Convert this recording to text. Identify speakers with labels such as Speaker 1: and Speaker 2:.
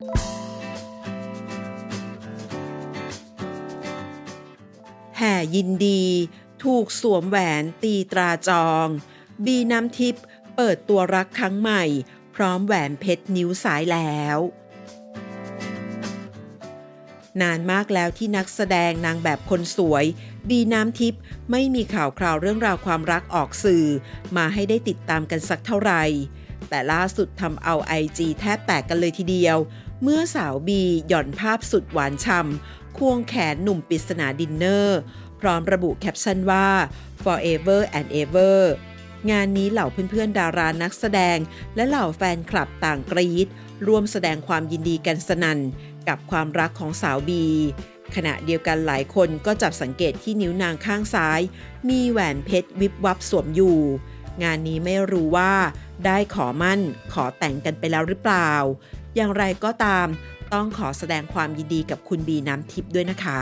Speaker 1: แห่ยินดี ถูกสวมแหวนตีตราจอง บีน้ำทิพย์เปิดตัวรักครั้งใหม่ พร้อมแหวนเพชรนิ้วซ้ายแล้ว นานมากแล้วที่นักแสดงนางแบบคนสวย บีน้ำทิพย์ไม่มีข่าวคราวเรื่องราวความรักออกสื่อ มาให้ได้ติดตามกันสักเท่าไหร่แต่ล่าสุดทำเอาไอจีแทบแตกกันเลยทีเดียว เมื่อสาวบีหย่อนภาพสุดหวานช่ำควงแขนหนุ่มปริศนาดินเนอร์ พร้อมระบุแคปชั่นว่า forever and ever งานนี้เหล่าเพื่อนๆ ดารานักแสดง และเหล่าแฟนคลับต่างกรีดร่วมแสดงความยินดีกันสนั่นกับความรักของสาวบี ขณะเดียวกันหลายคนก็จับสังเกตที่นิ้วนางข้างซ้าย มีแหวนเพชรวิบวับสวมอยู่ งานนี้ไม่รู้ว่า ได้ขอมั่นขอแต่งกันไปแล้วหรือเปล่า อย่างไรก็ตาม ต้องขอแสดงความยินดีกับคุณบีน้ำทิพย์ด้วยนะคะ